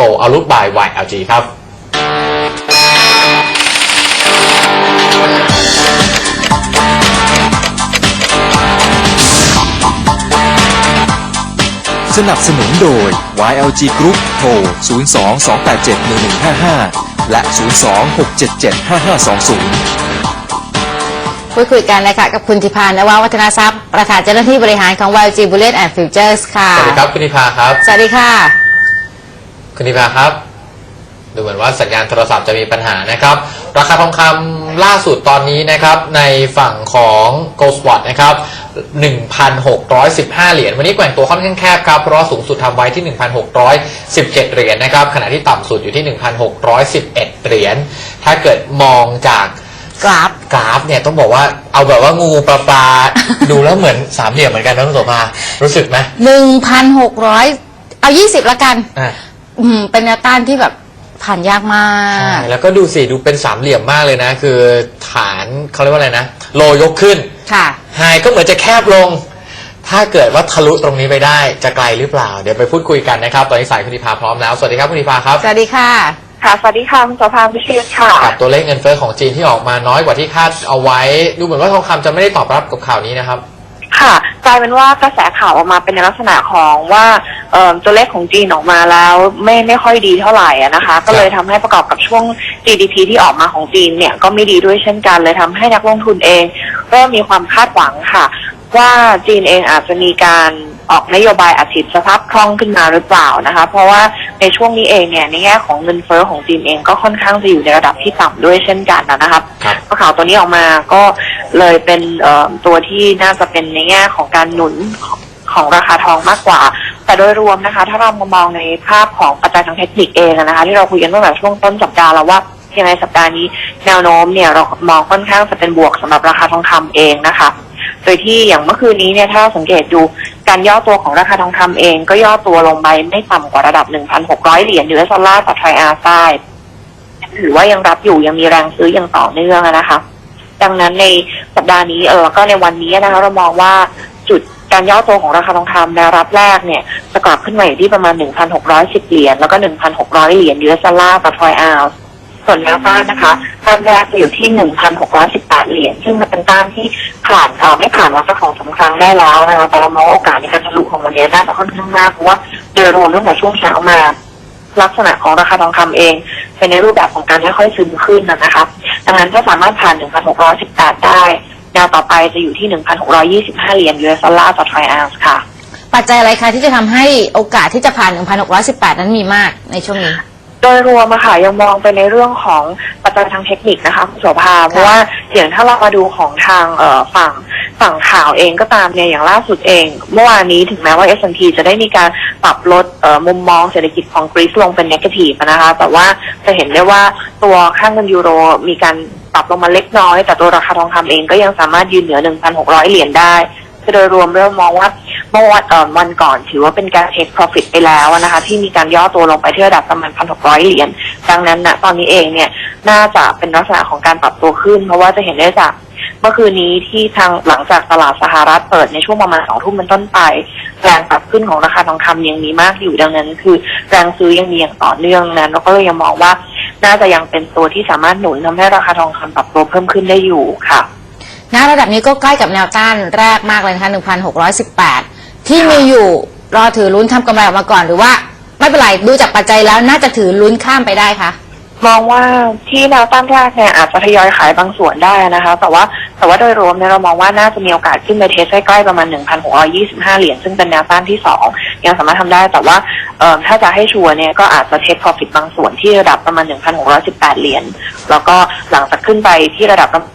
Go อารุบาย YLG ครับสนับสนุนโดย YLG Group โทร 02-287-1155 และ 02-677-5520พูดคุยกันเลยค่ะกับคุณธิพานนวาวัฒนาทรัพย์ ประธานเจ้าหน้าที่บริหารของ YG Bullet and Futures ค่ะ สวัสดีครับ คุณนิพาครับ สวัสดีค่ะ คุณนิพาครับ ดูเหมือนว่าสัญญาณโทรศัพท์จะมีปัญหานะครับ ราคาทองคำล่าสุดตอนนี้นะครับ ในฝั่งของ Gold Spot นะครับ 1,615 เหรียญวันนี้แกว่งตัวค่อนข้างแคบครับ เพราะว่าสูงสุดทำไว้ที่ 1,617 เหรียญนะครับ ขณะที่ต่ำสุดอยู่ที่ 1,611 เหรียญถ้าเกิดมองจากกราฟกราฟเนี่ยต้องบอกว่าเอาแบบว่างูปลาปลาดูแล้วเหมือนสามเหลี่ยมเหมือนกันนะคุณโสภารู้สึกไหม1,600เอา20ละกัน อ่าอืมเป็นแนวต้านที่แบบผ่านยากมาก ใช่แล้วก็ดูสิดูเป็นสามเหลี่ยมมากเลยนะ คือฐานเขาเรียกว่าอะไรนะ โลยกขึ้นค่ะ ไฮก็เหมือนจะแคบลง ถ้าเกิดว่าทะลุตรงนี้ไปได้จะไกลหรือเปล่า เดี๋ยวไปพูดคุยกันนะครับ ตอนนี้สายคุณธิพาพร้อมแล้ว สวัสดีครับคุณธิพาครับสวัสดีค่ะ ค่ะสวัสดีค่ะคุณโสภาพิชิตค่ะ กับตัวเลขเงินเฟ้อของจีนที่ออกมาน้อยกว่าที่คาดเอาไว้ ดูเหมือนว่าทองคำจะไม่ได้ตอบรับกับข่าวนี้นะครับ ค่ะกลายเป็นว่ากระแสข่าวออกมาเป็นในลักษณะของว่าเอิ่มตัวเลขของจีนออกมาแล้วไม่ไม่ค่อยดีเท่าไหร่อะนะคะ ก็เลยทำให้ประกอบกับช่วง GDP ที่ออกมาของจีนเนี่ยก็ไม่ดีด้วยเช่นกัน เลยทำให้นักลงทุนเองเริ่มมีความคาดหวังค่ะ ว่าจีนเองอาจจะมีการออกนโยบายอัดฉีดสภาพคล่องขึ้นมาหรือเปล่านะคะ เพราะว่า ในช่วงนี้เองเนี่ยในแง่ของเงินเฟ้อของจีนเองก็ค่อนข้างจะอยู่ในระดับที่ต่ำด้วยเช่นกันนะครับครับพอข่าวตัวนี้ออกมาก็เลยเป็นเอ่อตัวที่น่าจะเป็นในแง่ของการหนุนของของราคาทองมากกว่า แต่โดยรวมนะคะ ถ้าเรามามองในภาพของปัจจัยทางเทคนิคเองอะนะคะ ที่เราคุยกันตั้งแต่ช่วงต้นสัปดาห์แล้วว่ายังไงสัปดาห์นี้แนวโน้มเนี่ยเรามองค่อนข้างจะเป็นบวกสำหรับราคาทองคำเองนะคะ โดยที่อย่างเมื่อคืนนี้เนี่ยถ้าเราสังเกตดู การย่อตัวของราคาทองคำเองก็ย่อตัวลงไปไม่ต่ำกว่าระดับ 1,600 เหรียญยูเอสดอลลาร์ต่อทริอาร์ไซด์ถือว่ายังรับอยู่ยังมีแรงซื้ออย่างต่อเนื่องนะคะ ดังนั้นในสัปดาห์นี้เออแล้วก็ในวันนี้นะคะ เรามองว่าจุดการย่อตัวของราคาทองคำแนวรับแรกเนี่ยจะกลับขึ้นมาอยู่ที่ประมาณ 1,610 เหรียญแล้วก็ 1,600 เหรียญยูเอสดอลลาร์ต่อทรอยออนซ์ส่วนแนวต้านนะคะ ต้านแรกจะอยู่ที่1,618เหรียญซึ่งมันเป็นต้านที่ผ่านเอ่อไม่ผ่านมาสักสองสามครั้งได้แล้วนะคะแต่เรามองว่าโอกาสในการทะลุของวันนี้น่าจะค่อนข้างมากเพราะว่าโดยรวมตั้งแต่ช่วงเช้ามาลักษณะของราคาทองคำเองเป็นในรูปแบบของการค่อยๆซึมขึ้นนะนะคะดังนั้นถ้าสามารถผ่าน 1,618 ได้แนวต่อไปจะอยู่ที่ 1,625 เหรียญยูเอสดอลลาร์ต่อทริอาร์ค่ะ ปัจจัยอะไรคะที่จะทำให้โอกาสที่จะผ่าน 1,618 นั้นมีมากในช่วงนี้ โดยรวมอะค่ะยังมองไปในเรื่องของปั จจัยทางเทคนิคนะคะคุณโสภาเพราะว่าอย่างถ้าเรามาดูของทางเอ่อฝั่งฝั่งข่าวเองก็ตามเนี่ยอย่างล่าสุดเอง เมื่อวานนี้ถึงแม้ว่า S&P จะได้มีการปรับลดเอ่อมุมมองเศรษฐกิจของกรีซลงเป็นนกาทีฟนะคะแต่ว่าจะเห็นได้ว่าตัวค่างเงินยูโรมีการปรับลงมาเล็กน้อย แต่ตัวราคาทองคำเองก็ยังสามารถยืนเหนือ 1,600 เหรียญได้คือโดยรวมเริ่มมองว่าเมื่อวันเอ่อวันก่อนถือว่าเป็นการ take profit ไปแล้วนะคะ ที่มีการย่อตัวลงไปที่ระดับประมาณ 1,600 เหรียญดังนั้นนะตอนนี้เองเนี่ย น่าจะเป็นลักษณะของการปรับตัวขึ้น เพราะว่าจะเห็นได้จากเมื่อคืนนี้ที่ทางหลังจากตลาดสหรัฐเปิดในช่วงประมาณสองทุ่มเป็นต้นไป แรงปรับขึ้นของราคาทองคำยังมีมากอยู่ดังนั้น คือแรงซื้อยังมีอย่างต่อเนื่องนั้นเราก็เลยยังมองว่าน่าจะยังเป็นตัวที่สามารถหนุนทำให้ราคาทองคำปรับตัวเพิ่มขึ้นได้อยู่ค่ะณระดับนี้ก็ใกล้กับแนวต้านแรกมากเลยนะคะ1,618 ที่มีอยู่รอถือลุ้นทำกำไรออกมาก่อนหรือว่า ไม่เป็นไรดูจากปัจจัยแล้วน่าจะถือลุ้นข้ามไปได้ค่ะ มองว่าที่แนวต้านแรกเนี่ยอาจจะทยอยขายบางส่วนได้นะคะ แต่ว่าแต่ว่าโดยรวมเนี่ยเรามองว่าน่าจะมีโอกาสขึ้นไปเทสใกล้ๆประมาณ 1,625 เหรียญซึ่งเป็นแนวต้านที่ 2 ยังสามารถทำได้แต่ว่าเอ่อถ้าจะให้ชัวร์เนี่ยก็อาจจะเทค profit บางส่วนที่ระดับประมาณ 1,618 เหรียญแล้วก็หลังจากขึ้นไปที่ระดับประมาณ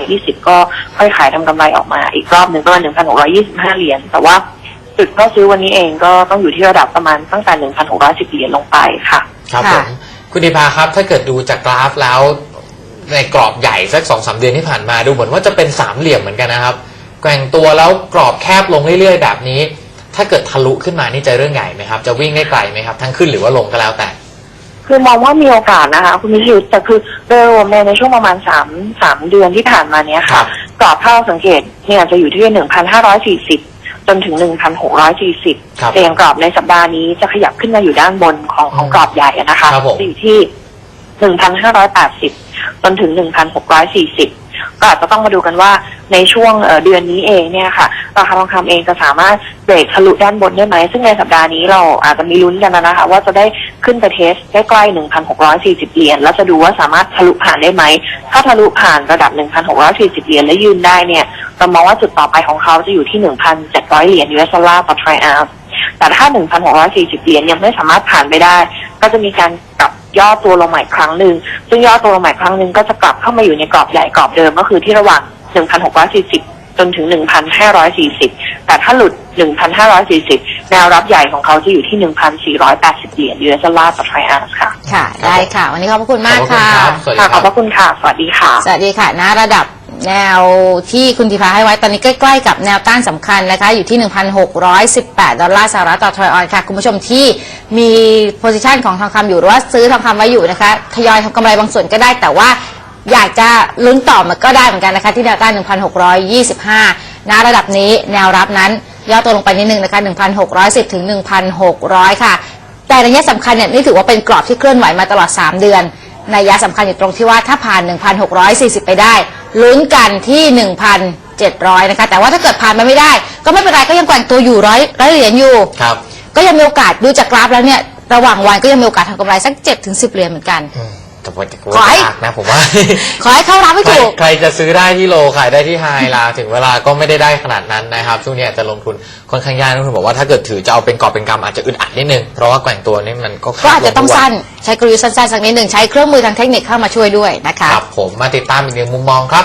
1,620 ก็ค่อยขายทำกำไรออกมาอีกรอบหนึ่งประมาณ 1,625 เหรียญแต่ว่าจุดเข้าซื้อวันนี้เองก็ต้องอยู่ที่ระดับประมาณตั้งแต่1,610เหรียญลงไปค่ะครับผม คุณธิพาครับ ถ้าเกิดดูจากกราฟแล้ว ในกรอบใหญ่สักสองสามเดือนที่ผ่านมาดูเหมือนว่าจะเป็นสามเหลี่ยมเหมือนกันนะครับแกว่งตัวแล้วกรอบแคบลงเรื่อยๆ แบบนี้ ถ้าเกิดทะลุขึ้นมานี่จะเรื่องใหญ่ไหมครับ จะวิ่งได้ไกลไหมครับ ทั้งขึ้นหรือว่าลงก็แล้วแต่ คือมองว่ามีโอกาสนะคะ คุณมิชิวแต่คือโดยรวมเนี่ยในช่วงประมาณสามสามเดือนที่ผ่านมาเนี้ยครัค่ะบกรอบถ้าเราสังเกตเนี่ยจะอยู่ที่หนึ่งพันห้าร้อยสี่สิบ จจนถึง 1,640ครับแต่อย่างกรอบในสัปดาห์นี้จะขยับขึ้นมาอยู่ด้านบนของของกรอบใหญ่อะนะคะครับผม จะอยู่ที่ 1,580 จนถึง 1,640 ก็อาจจะต้องมาดูกันว่าในช่วงเอ่อเดือนนี้เองเนี่ยค่ะราคาทองคำเองจะสามารถเบรกทะลุด้านบนได้ไหม ซึ่งในสัปดาห์นี้เราอาจจะมีลุ้นกันนะคะ ว่าจะได้ขึ้นไปเทสใกล้ๆ1,640 เหรียญแล้วจะดูว่าสามารถทะลุผ่านได้ไหม ถ้าทะลุผ่านระดับ 1,640 เหรียญและยืนได้เนี่ย เรามองว่าจุดต่อไปของเขาจะอยู่ที่ 1,700 เหรียญ US ดอลลาร์ต่อทริอัลแต่ถ้า 1,640 เหรียญยังไม่สามารถผ่านไปได้ ก็จะมีการกลับย่อตัวลงใหม่ครั้งหนึ่ง ซึ่งย่อตัวลงใหม่ครั้งหนึ่งก็จะกลับเข้ามาอยู่ในกรอบใหญ่กรอบเดิมก็คือที่ระหว่าง 1,640 จนถึง 1,540 แต่ถ้าหลุด 1,540 แนวรับใหญ่ของเขาจะอยู่ที่ 1,480 เหรียญ US ดอลลาร์ต่อทริอัลค่ะ ค่ะ ได้ค่ะ วันนี้ขอบพระคุณมากขอบคุณค่ะครับสวัสดีค่ะคขอรับบพระคุณค่ะ สวัสดีค่ะ สวัสดีค่ะหน้าระดับแนวที่คุณธีพาให้ไว้ตอนนี้ใกล้ ๆ กับแนวต้านสำคัญนะคะ อยู่ที่ 1,618 ดอลลาร์สหรัฐต่อทรอยออนค่ะ คุณผู้ชมที่มีโพซิชันของทองคำอยู่หรือว่าซื้อทองคำไว้อยู่นะคะทยอยทำกำไรบางส่วนก็ได้แต่ว่า อยากจะลุ้นต่อมันก็ได้เหมือนกันนะคะ ที่แนวต้าน1,625หน้าระดับนี้แนวรับนั้นย่อตัวลงไปนิดนึงนะคะ 1,610 ถึง 1,600 ค่ะ แต่ในยะสำคัญเนี่ยนี่ถือว่าเป็นกรอบที่เคลื่อนไหวมาตลอด 3 เดือนในยยะสำคัญอยู่ตรงที่ว่าถ้าผ่าน 1,640 ไปได้ ลุ้นกันที่ 1,700 นะคะ แต่ว่าถ้าเกิดผ่านมาไม่ได้ ก็ไม่เป็นไรก็ยังแกว่งตัวอยู่ร้อยร้อยเหรียญอยู่ ครับ ก็ยังมีโอกาสดูจากกราฟแล้วเนี่ย ระหว่างวันก็ยังมีโอกาสทำกำไรสัก 7-10 เหรียญเหมือนกัน อืม แต่ว่าจะกลัวขอให้ ยากนะผมว่า ขอให้เข้ารับให้ใครถูก ใครจะซื้อได้ที่โลขายได้ที่ไฮลาถึงเวลาก็ไม่ได้ได้ขนาดนั้นนะครับช่วงนี้อาจจะลงทุนค่อนข้างยากนักลงทุนบอกว่าถ้าเกิดถือจะเอาเป็นกอบเป็นกำอาจจะอึดอัดนิดนึง เพราะว่าแกว่งตัวนี่มันก็ก็อาจจะต้องขาดลสั้นด้วยใช้กลยุทธ์สั้นๆสักนิดหนึ่งใช้เครื่องมือทางเทคนิคเข้ามาช่วยด้วยนะคะ ครับผมมาติดตามอีกหนึ่งมุมมองครับ